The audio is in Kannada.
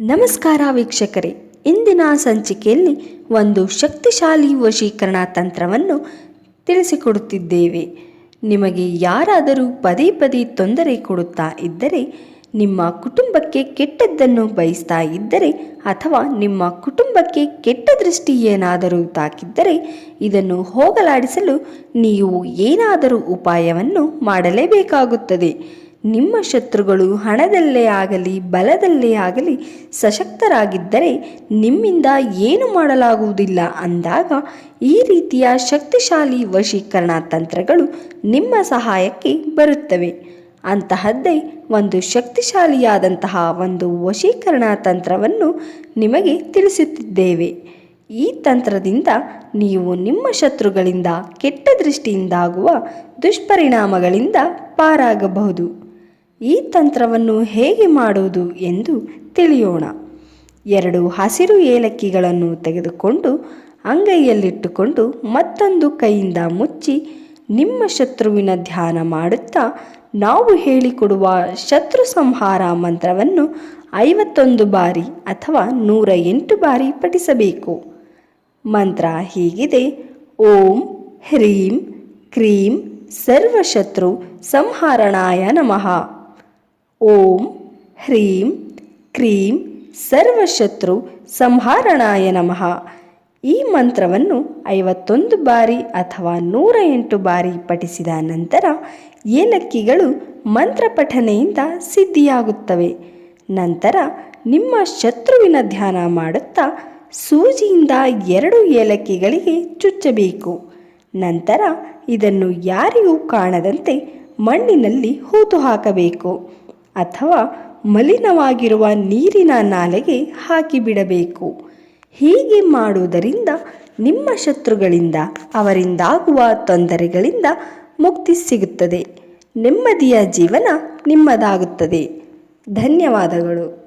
ನಮಸ್ಕಾರ ವೀಕ್ಷಕರೇ, ಇಂದಿನ ಸಂಚಿಕೆಯಲ್ಲಿ ಒಂದು ಶಕ್ತಿಶಾಲಿ ವಶೀಕರಣ ತಂತ್ರವನ್ನು ತಿಳಿಸಿಕೊಡುತ್ತಿದ್ದೇವೆ. ನಿಮಗೆ ಯಾರಾದರೂ ಪದೇ ಪದೇ ತೊಂದರೆ ಕೊಡುತ್ತಾ ಇದ್ದರೆ, ನಿಮ್ಮ ಕುಟುಂಬಕ್ಕೆ ಕೆಟ್ಟದ್ದನ್ನು ಬಯಸ್ತಾ ಇದ್ದರೆ ಅಥವಾ ನಿಮ್ಮ ಕುಟುಂಬಕ್ಕೆ ಕೆಟ್ಟ ದೃಷ್ಟಿ ಏನಾದರೂ ತಾಕಿದ್ದರೆ, ಇದನ್ನು ಹೋಗಲಾಡಿಸಲು ನೀವು ಏನಾದರೂ ಉಪಾಯವನ್ನು ಮಾಡಲೇಬೇಕಾಗುತ್ತದೆ. ನಿಮ್ಮ ಶತ್ರುಗಳು ಹಣದಲ್ಲೇ ಆಗಲಿ, ಬಲದಲ್ಲೇ ಆಗಲಿ ಸಶಕ್ತರಾಗಿದ್ದರೆ ನಿಮ್ಮಿಂದ ಏನು ಮಾಡಲಾಗುವುದಿಲ್ಲ ಅಂದಾಗ ಈ ರೀತಿಯ ಶಕ್ತಿಶಾಲಿ ವಶೀಕರಣ ತಂತ್ರಗಳು ನಿಮ್ಮ ಸಹಾಯಕ್ಕೆ ಬರುತ್ತವೆ. ಅಂತಹದ್ದೇ ಒಂದು ಶಕ್ತಿಶಾಲಿಯಾದಂತಹ ಒಂದು ವಶೀಕರಣ ತಂತ್ರವನ್ನು ನಿಮಗೆ ತಿಳಿಸುತ್ತಿದ್ದೇವೆ. ಈ ತಂತ್ರದಿಂದ ನೀವು ನಿಮ್ಮ ಶತ್ರುಗಳಿಂದ ಕೆಟ್ಟ ದೃಷ್ಟಿಯಿಂದಾಗುವ ದುಷ್ಪರಿಣಾಮಗಳಿಂದ ಪಾರಾಗಬಹುದು. ಈ ತಂತ್ರವನ್ನು ಹೇಗೆ ಮಾಡುವುದು ಎಂದು ತಿಳಿಯೋಣ. ಎರಡು ಹಸಿರು ಏಲಕ್ಕಿಗಳನ್ನು ತೆಗೆದುಕೊಂಡು ಅಂಗೈಯಲ್ಲಿಟ್ಟುಕೊಂಡು ಮತ್ತೊಂದು ಕೈಯಿಂದ ಮುಚ್ಚಿ ನಿಮ್ಮ ಶತ್ರುವಿನ ಧ್ಯಾನ ಮಾಡುತ್ತಾ ನಾವು ಹೇಳಿಕೊಡುವ ಶತ್ರು ಸಂಹಾರ ಮಂತ್ರವನ್ನು ಐವತ್ತೊಂದು ಬಾರಿ ಅಥವಾ ನೂರ ಎಂಟು ಬಾರಿ ಪಠಿಸಬೇಕು. ಮಂತ್ರ ಹೀಗಿದೆ, ಓಂ ಹ್ರೀಂ ಕ್ರೀಂ ಸರ್ವಶತ್ರು ಸಂಹಾರಣಾಯ ನಮಃ. ಓಂ ಹ್ರೀಂ ಕ್ರೀಂ ಸರ್ವಶತ್ರು ಸಂಹಾರಣಾಯ ನಮಃ. ಈ ಮಂತ್ರವನ್ನು ಐವತ್ತೊಂದು ಬಾರಿ ಅಥವಾ ನೂರ ಎಂಟು ಬಾರಿ ಪಠಿಸಿದ ನಂತರ ಏಲಕ್ಕಿಗಳು ಮಂತ್ರ ಪಠನೆಯಿಂದ ಸಿದ್ಧಿಯಾಗುತ್ತವೆ. ನಂತರ ನಿಮ್ಮ ಶತ್ರುವಿನ ಧ್ಯಾನ ಮಾಡುತ್ತಾ ಸೂಜಿಯಿಂದ ಎರಡು ಏಲಕ್ಕಿಗಳಿಗೆ ಚುಚ್ಚಬೇಕು. ನಂತರ ಇದನ್ನು ಯಾರಿಗೂ ಕಾಣದಂತೆ ಮಣ್ಣಿನಲ್ಲಿ ಹೂತು ಹಾಕಬೇಕು. ಅಥವಾ ಮಲಿನವಾಗಿರುವ ನೀರಿನ ನಾಲೆಗೆ ಹಾಕಿಬಿಡಬೇಕು. ಹೀಗೆ ಮಾಡುವುದರಿಂದ ನಿಮ್ಮ ಶತ್ರುಗಳಿಂದ, ಅವರಿಂದಾಗುವ ತೊಂದರೆಗಳಿಂದ ಮುಕ್ತಿ ಸಿಗುತ್ತದೆ. ನೆಮ್ಮದಿಯ ಜೀವನ ನಿಮ್ಮದಾಗುತ್ತದೆ. ಧನ್ಯವಾದಗಳು.